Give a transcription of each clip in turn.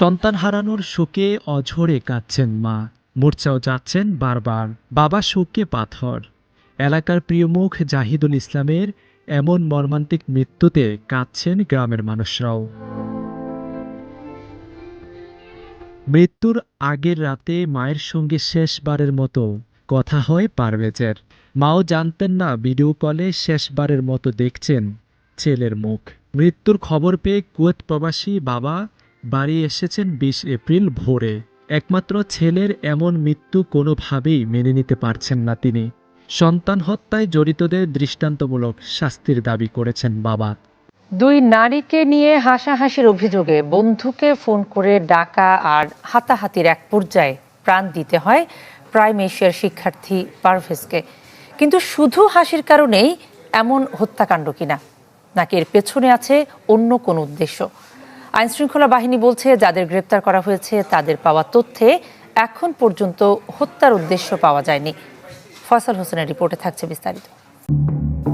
সন্তান হারানোর শোকে অঝরে কাঁদছেন মা। মূর্ছাও যাচ্ছেন বারবার। বাবা শোকে পাথর। এলাকার প্রিয় মুখ জাহিদুল ইসলামের এমন মর্মান্তিক মৃত্যুতে কাঁদছেন গ্রামের মানুষরাও। মৃত্যুর আগের রাতে মায়ের সঙ্গে শেষবারের মতো কথা হয় পারভেজের। মাও জানতেন না ভিডিও কলে শেষবারের মতো দেখছেন ছেলের মুখ। মৃত্যুর খবর পেয়ে কুয়েত প্রবাসী বাবা বাড়ি এসেছেন বিশ এপ্রিল ভোরে। একমাত্র ছেলের এমন মৃত্যু কোনোভাবেই মেনে নিতে পারছেন না তিনি। সন্তান হত্যায় জড়িতদের দৃষ্টান্তমূলক শাস্তির দাবি করেছেন বাবা। দুই নারীকে নিয়ে হাসাহাসির অভিযোগে বন্ধুকে ফোন করে ডাকা আর হাতাহাতির এক পর্যায়ে প্রাণ দিতে হয় প্রাইম এশিয়ার শিক্ষার্থী পারভেজকে। কিন্তু শুধু হাসির কারণেই এমন হত্যাকাণ্ড কিনা, নাকি এর পেছনে আছে অন্য কোনো উদ্দেশ্য? আইনশৃঙ্খলা বাহিনী বলছে, যাদের গ্রেপ্তার করা হয়েছে, তাদের পাওয়া তথ্যে এখন পর্যন্ত হত্যার উদ্দেশ্য পাওয়া যায়নি। ফয়সাল হোসেনের রিপোর্টে থাকছে বিস্তারিত।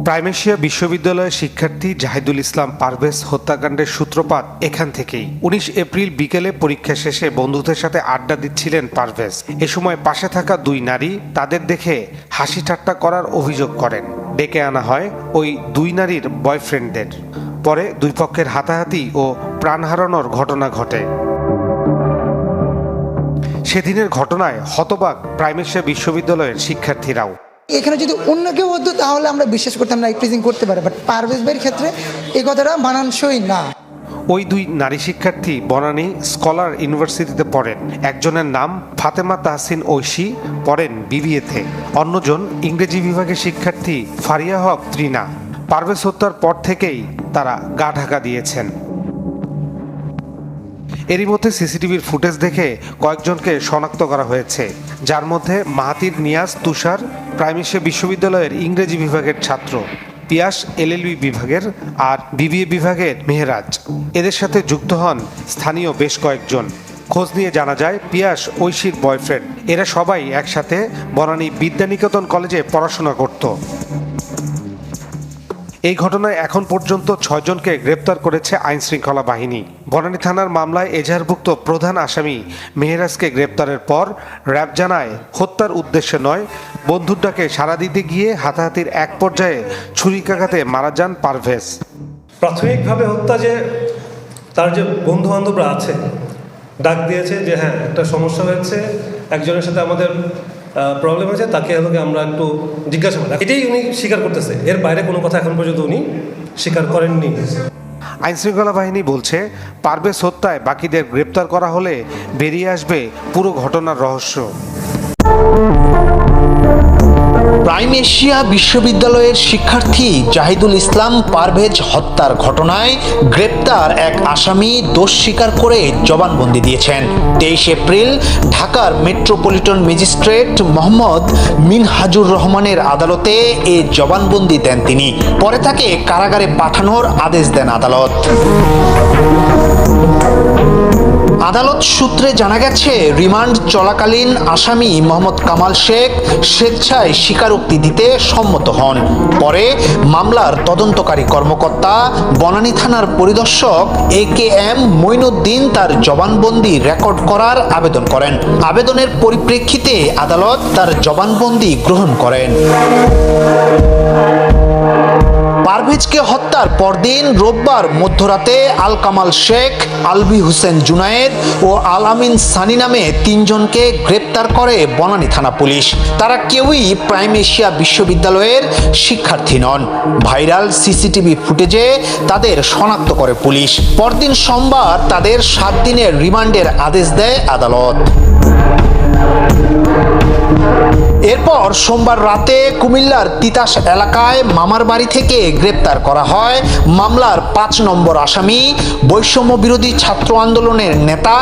প্রাইমেশিয়া বিশ্ববিদ্যালয়ের শিক্ষার্থী জাহিদুল ইসলাম পারভেজ হত্যাকাণ্ডের সূত্রপাত এখান থেকেই। উনিশ এপ্রিল বিকেলে পরীক্ষা শেষে বন্ধুদের সাথে আড্ডা দিচ্ছিলেন পারভেজ। এ সময় পাশে থাকা দুই নারী তাদের দেখে হাসি ঠাট্টা করার অভিযোগ করেন। ডেকে আনা হয় ওই দুই নারীর বয়ফ্রেন্ডদের। পরে দুই পক্ষের হাতাহাতি ও প্রাণ হারানোর ঘটনা ঘটে। সেদিনের ঘটনায় হতবাক প্রাইমেশিয়া বিশ্ববিদ্যালয়ের শিক্ষার্থীরাও। এখানে যদি অন্য কেউ হতো তাহলে আমরা বিশ্বাস করতাম না প্রিজিং করতে পারে বাট পারভেজ ভাইয়ের ক্ষেত্রে এই কথাটা মানানসই না। ওই দুই নারী শিক্ষার্থী বনানী স্কলার ইউনিভার্সিটিতে পড়েন। একজনের নাম ফাতেমা তাহসিন ঐশী পড়েন বিবিএতে। অন্যজন ইংরেজি বিভাগের শিক্ষার্থী ফারিয়া হক ত্রিনা। পারভেজ হত্যার পর থেকেই তারা গা ঢাকা দিয়েছেন। এরই মধ্যে সিসিটিভির ফুটেজ দেখে কয়েকজনকে শনাক্ত করা হয়েছে। যার মধ্যে মাহাতির নিয়াজ তুষার প্রাইমেশিয়া বিশ্ববিদ্যালয়ের ইংরেজি বিভাগের ছাত্র, পিয়াস এলএলবি বিভাগের আর বিবিএ বিভাগের মেহরাজ। এদের সাথে যুক্ত হন স্থানীয় বেশ কয়েকজন। খোঁজ নিয়ে জানা যায়, পিয়াস ঐশীর বয়ফ্রেন্ড। এরা সবাই একসাথে বনানী বিদ্যানিকেতন কলেজে পড়াশোনা করত। এই ঘটনায় এখন পর্যন্ত ছয়জনকে গ্রেপ্তার করেছে আইন শৃঙ্খলা বাহিনী। বনানী থানার মামলায় এজাহারভুক্ত প্রধান আসামি মেহরাজকে গ্রেপ্তারের পর র্যাব জানায়, হত্যার উদ্দেশ্যে নয়, বন্ধুর ডাকে সাড়া দিতে গিয়ে হাতাহাতির এক পর্যায়ে ছুরিকাঘাতে মারা যান পারভেজ। প্রাথমিকভাবে হত্যা যে তার যে বন্ধু বান্ধবরা আছে, ডাক দিয়েছে যে হ্যাঁ একটা সমস্যা হয়েছে, একজনের সাথে আমাদের প্রবলেম হয়েছে, তাকে হলো আমরা একটু জিজ্ঞাসা করি। এটাই উনি স্বীকার করতেছে। এর বাইরে কোনো কথা এখন পর্যন্ত উনি স্বীকার করেননি। আইনশৃঙ্খলা বাহিনী বলছে পারবে হত্যায় বাকিদের গ্রেপ্তার করা হলে বেরিয়ে আসবে পুরো ঘটনার রহস্য। প্রাইম এশিয়া বিশ্ববিদ্যালয়ের শিক্ষার্থী জাহিদুল ইসলাম পারভেজ হত্যার ঘটনায় গ্রেপ্তার এক আসামি দোষ স্বীকার করে জবানবন্দি দিয়েছেন। তেইশ এপ্রিল ঢাকার মেট্রোপলিটন ম্যাজিস্ট্রেট মোহাম্মদ মিনহাজুর রহমানের আদালতে এ জবানবন্দি দেন তিনি। পরে তাকে কারাগারে পাঠানোর আদেশ দেন আদালত। আদালত সূত্রে জানা গেছে, রিমান্ড চলাকালীন আসামি মোহাম্মদ কামাল শেখ স্বেচ্ছায় স্বীকারোক্তি দিতে সম্মত হন। পরে মামলার তদন্তকারী কর্মকর্তা বনানী থানার পরিদর্শক এ কে এম মঈনুদ্দিন তার জবানবন্দি রেকর্ড করার আবেদন করেন। আবেদনের পরিপ্রেক্ষিতে আদালত তার জবানবন্দি গ্রহণ করেন। পারভেজকে হত্যার পরদিন রোববার মধ্যরাতে আল কামাল শেখ, আলবি হোসেন জুনায়েদ ও আল আমিন সানি নামে তিনজনকে গ্রেপ্তার করে বনানী থানা পুলিশ। তারা কেউই প্রাইম এশিয়া বিশ্ববিদ্যালয়ের শিক্ষার্থী নন। ভাইরাল সিসিটিভি ফুটেজে তাদের শনাক্ত করে পুলিশ। পরদিন সোমবার তাদের সাত দিনের রিমান্ডের আদেশ দেয় আদালত। এরপর সোমবার রাতে কুমিল্লার তিতাস এলাকায় মামার বাড়ি থেকে গ্রেপ্তার করা হয়। মামলার পাঁচ নম্বর আসামি, বৈষম্য বিরোধী ছাত্র আন্দোলনের নেতা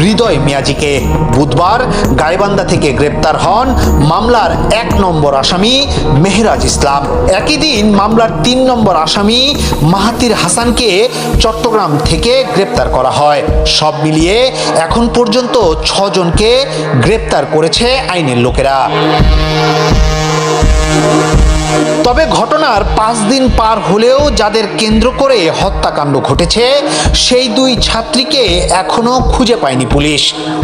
হৃদয় মিয়াজিকে। বুধবার গাইবান্ধা থেকে গ্রেপ্তার হন মামলার এক নম্বর আসামি মেহরাজ ইসলাম। একই দিন মামলার তিন নম্বর আসামি মাহাতির হাসানকে চট্টগ্রাম থেকে গ্রেপ্তার করা হয়। সব মিলিয়ে এখন পর্যন্ত ছজনকে গ্রেপ্তার করেছে আইনের লোকেরা। Thank you. তবে ঘটনার পাঁচ দিন পার হলেও যাদের কেন্দ্র করে হত্যাকাণ্ড ঘটেছে, সেই দুই ছাত্রীকে এখনও খুঁজে পায়নি পুলিশ।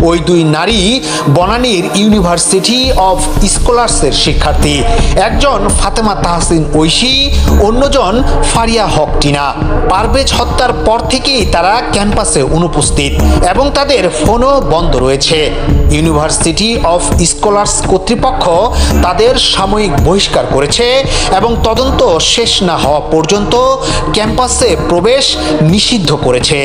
ওই দুই নারী বনানীর ইউনিভার্সিটি অফ স্কলার্সের শিক্ষার্থী। একজন ফাতেমা তাহসিন ঐশী, অন্যজন ফারিয়া হক টিনা। পারভেজ হত্যার পর থেকেই তারা ক্যাম্পাসে অনুপস্থিত এবং তাদের ফোনও বন্ধ রয়েছে। ইউনিভার্সিটি অফ স্কলার্স কর্তৃপক্ষ তাদের সাময়িক বহিষ্কার করেছে এবং তদন্ত শেষ না হওয়া পর্যন্ত ক্যাম্পাসে প্রবেশ নিষিদ্ধ করেছে।